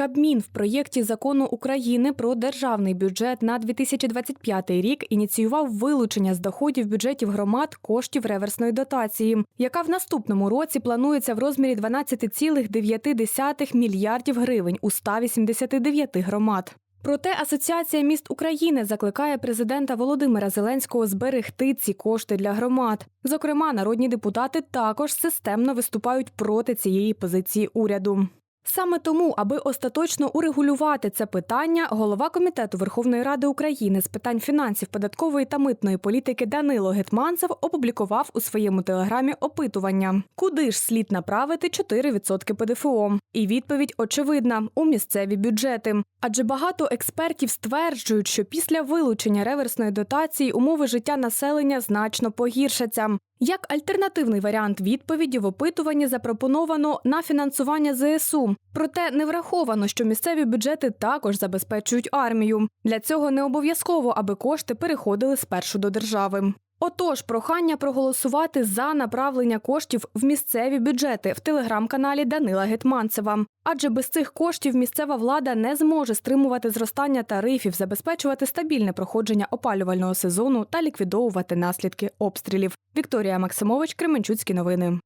Кабмін в проєкті закону України про державний бюджет на 2025 рік ініціював вилучення з доходів бюджетів громад коштів реверсної дотації, яка в наступному році планується в розмірі 12,9 мільярдів гривень у 189 громад. Проте Асоціація міст України закликає президента Володимира Зеленського зберегти ці кошти для громад. Зокрема, народні депутати також системно виступають проти цієї позиції уряду. Саме тому, аби остаточно урегулювати це питання, голова комітету Верховної Ради України з питань фінансів, податкової та митної політики Данило Гетманцев опублікував у своєму телеграмі опитування, куди ж слід направити 4% ПДФО. І відповідь очевидна у місцеві бюджети. Адже багато експертів стверджують, що після вилучення реверсної дотації умови життя населення значно погіршаться. Як альтернативний варіант відповіді в опитуванні запропоновано на фінансування ЗСУ. Проте не враховано, що місцеві бюджети також забезпечують армію. Для цього не обов'язково, аби кошти переходили спершу до держави. Отож, прохання проголосувати за направлення коштів в місцеві бюджети в телеграм-каналі Данила Гетманцева. Адже без цих коштів місцева влада не зможе стримувати зростання тарифів, забезпечувати стабільне проходження опалювального сезону та ліквідовувати наслідки обстрілів. Вікторія Максимович, Кременчуцькі новини.